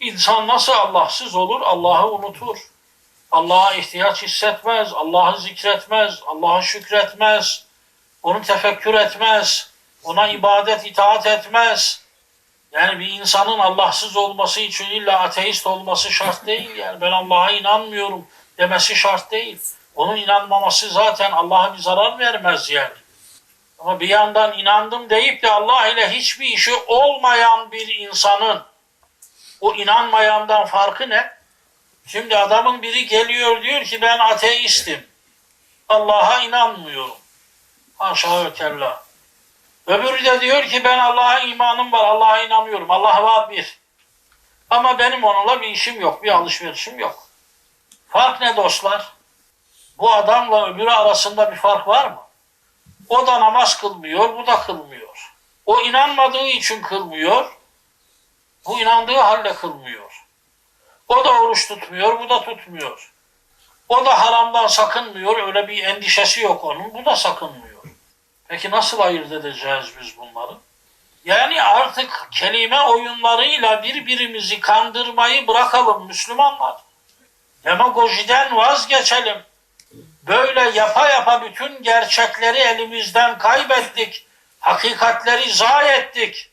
İnsan nasıl Allahsız olur? Allah'ı unutur. Allah'a ihtiyaç hissetmez, Allah'ı zikretmez, Allah'a şükretmez, onu tefekkür etmez, ona ibadet, itaat etmez. Yani bir insanın Allahsız olması için illa ateist olması şart değil. Yani ben Allah'a inanmıyorum demesi şart değil. Onun inanmaması zaten Allah'a bir zarar vermez yani. Ama bir yandan inandım deyip de Allah ile hiçbir işi olmayan bir insanın o inanmayandan farkı ne? Şimdi adamın biri geliyor diyor ki ben ateistim. Allah'a inanmıyorum. Haşa ve kella. Öbürü de diyor ki ben Allah'a imanım var, Allah'a inanıyorum. Allah var bir. Ama benim onunla bir işim yok, bir alışverişim yok. Fark ne dostlar? Bu adamla öbürü arasında bir fark var mı? O da namaz kılmıyor, bu da kılmıyor. O inanmadığı için kılmıyor, bu inandığı halde kılmıyor. O da oruç tutmuyor, bu da tutmuyor. O da haramdan sakınmıyor, öyle bir endişesi yok onun, bu da sakınmıyor. Peki nasıl ayırt edeceğiz biz bunları? Yani artık kelime oyunlarıyla birbirimizi kandırmayı bırakalım Müslümanlar. Demagojiden vazgeçelim. Böyle yapa yapa bütün gerçekleri elimizden kaybettik. Hakikatleri zayi ettik.